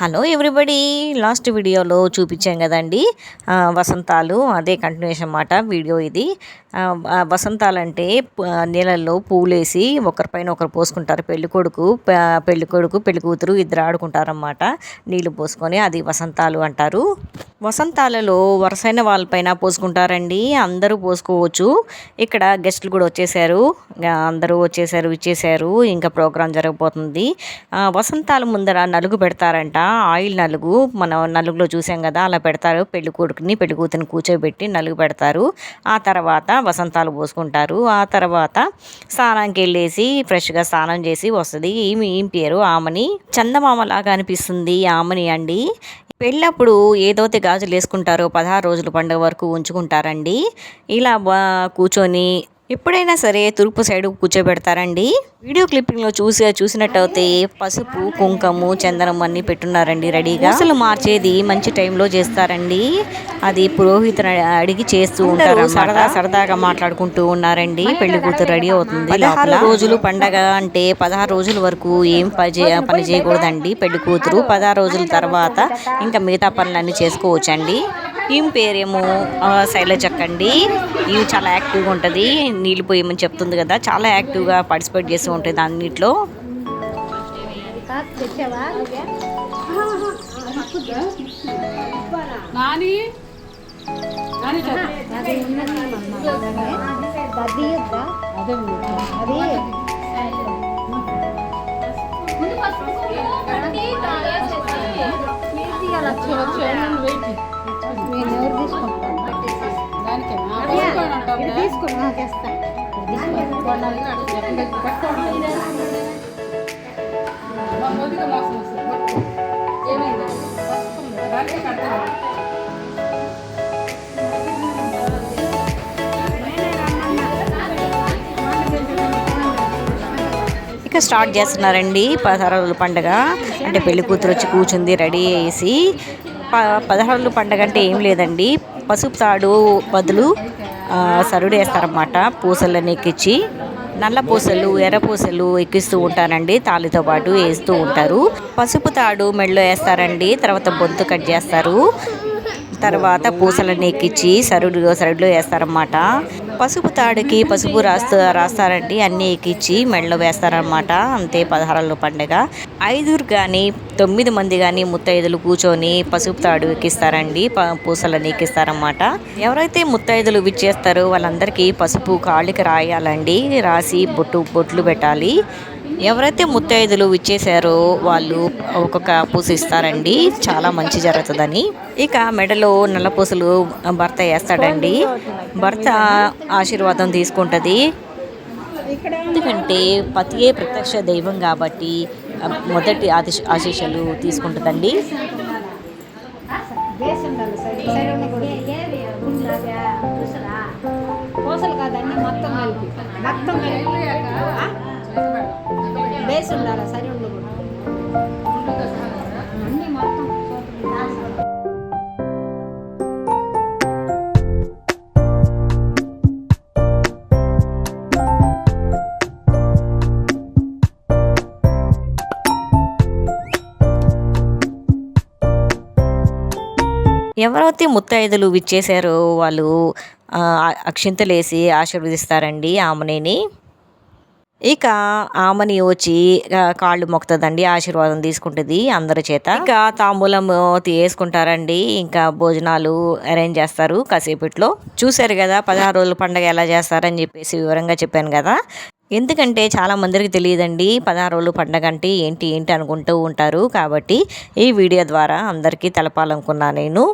Hello everybody last వీడియోలో చూపించాం కదండి. వసంతాలు అదే కంటిన్యూషన్ అన్నమాట వీడియో ఇది. వసంతాలు అంటే నీళ్ళల్లో పూలేసి ఒకరిపైన ఒకరు పోసుకుంటారు. పెళ్ళి కొడుకు పెళ్ళి కొడుకు పెళ్ళి కూతురు ఇద్దరు ఆడుకుంటారన్నమాట. నీళ్ళు పోసుకొని అది వసంతాలు అంటారు. వసంతాలలో వరుసైన వాళ్ళపైన పోసుకుంటారండి. అందరూ పోసుకోవచ్చు. ఇక్కడ గెస్టులు కూడా వచ్చేసారు. అందరూ వచ్చేసారు ఇచ్చేసారు ఇంకా ప్రోగ్రాం జరగబోతుంది. వసంతాల ముందర నలుగు పెడతారంట. ఆయిల్ నలుగు మనం నలుగులో చూసాం కదా అలా పెడతారు. పెళ్ళి కొడుకుని పెళ్ళి కూతురిని కూర్చోబెట్టి నలుగు పెడతారు. ఆ తర్వాత వసంతాలు పోసుకుంటారు. ఆ తర్వాత స్నానానికి వెళ్ళేసి ఫ్రెష్గా స్నానం చేసి వస్తుంది. ఈమె ఏం పేరు? ఆమెని. చందమామ లాగా అనిపిస్తుంది ఆమెని అండి. పెళ్ళప్పుడు ఏదైతే గాజులు వేసుకుంటారో. పదహారు రోజుల పండుగ వరకు ఉంచుకుంటారండి. ఇలా బా- కూర్చొని ఎప్పుడైనా సరే తూర్పు సైడ్ కూర్చోబెడతారండి. వీడియో క్లిప్పింగ్లో చూసి చూసినట్టయితే పసుపు కుంకుమ చందనం అన్ని పెట్టున్నారండి రెడీగా. అసలు మార్చేది మంచి టైంలో చేస్తారండి. అది పురోహితుని అడిగి చేస్తూ ఉంటారు సరదా సరదాగా మాట్లాడుకుంటూ ఉన్నారండి. పెళ్ళి కూతురు రెడీ అవుతుంది పదహారు రోజులు పండగ అంటే పదహారు రోజుల వరకు ఏం పని పని చేయకూడదండి. పెళ్ళి కూతురు పదహారు రోజుల తర్వాత ఇంకా మిగతా పనులన్నీ చేసుకోవచ్చండి. ఈమె పేరేమో? ఆ, శైలజక్క అండి ఈమె చాలా యాక్టివ్గా ఉంటుంది. నీళ్ళు పోయమని చెప్తుంది కదా. చాలా యాక్టివ్గా పార్టిసిపేట్ చేస్తూ ఉంటుంది అన్నిట్లో. నాని? ఏమైంది? కడతాను. ఇక స్టార్ట్ చేస్తున్నారండి పదహారు రోజుల పండగ అంటే పెళ్ళి కూతురు వచ్చి కూర్చుంది రెడీ చేసి ప పదహారులు పండగ అంటే ఏం లేదండి. పసుపు తాడు బదులు సరుడు వేస్తారన్నమాట. పూసలను ఎక్కించి నల్ల పూసలు ఎర్ర పూసలు ఎక్కిస్తూ ఉంటారండి. తాళితో పాటు వేస్తూ ఉంటారు. పసుపు తాడు మెడలో వేస్తారండి. తర్వాత బొంతు కట్ చేస్తారు. తర్వాత పూసలన్నీ ఎక్కించి సరుడు సరుడులో వేస్తారనమాట పసుపు తాడుకి పసుపు రాస్తూ రాస్తారండి. అన్నీ ఎక్కించి మెడలో వేస్తారనమాట అంతే పదహారుల పండుగ. ఐదుగురు కానీ తొమ్మిది మంది కానీ ముత్తైదులు కూర్చొని పసుపు తాడు ఎక్కిస్తారండి. ప పూసలన్నీ ఎక్కిస్తారనమాట ఎవరైతే ముత్తైదులు విచ్చేస్తారో వాళ్ళందరికీ పసుపు కాళ్ళకి రాయాలండి. రాసి బొట్టు బొట్లు పెట్టాలి. ఎవరైతే ముత్తైదులు ఇచ్చేసారో వాళ్ళు ఒక్కొక్క పూస ఇస్తారండి. చాలా మంచి జరుగుతుందని. ఇక మెడలో నల్ల పూసలు భర్త వేస్తాడండి. భర్త ఆశీర్వాదం తీసుకుంటుంది. ఎందుకంటే పతియే ప్రత్యక్ష దైవం కాబట్టి మొదటి ఆశి ఆశీస్సులు తీసుకుంటుందండి. పూసలు? కాదండి మొత్తం కలిపి. మొత్తం కలిపి. బేస్ ఉండాలి సరి ఉండకూడదు. ఎవరైతే ముత్తైదులు విచ్చేసారో వాళ్ళు అక్షింతలేసి ఆశీర్వదిస్తారండి ఆమెని. ఇక ఆమెని వచ్చి కాళ్ళు మొక్కుతుందండి ఆశీర్వాదం తీసుకుంటుంది అందరి చేత. ఇక తాంబూలం వేసుకుంటారండి ఇంకా భోజనాలు అరేంజ్ చేస్తారు కాసేపట్లో. చూశారు కదా పదహారు రోజుల పండగ ఎలా చేస్తారని చెప్పేసి వివరంగా చెప్పాను కదా. ఎందుకంటే చాలా మందికి తెలియదండి పదహారు రోజులు పండగ అంటే ఏంటి ఏంటి అనుకుంటూ ఉంటారు. కాబట్టి ఈ వీడియో ద్వారా అందరికీ తెలపాలనుకున్నా నేను.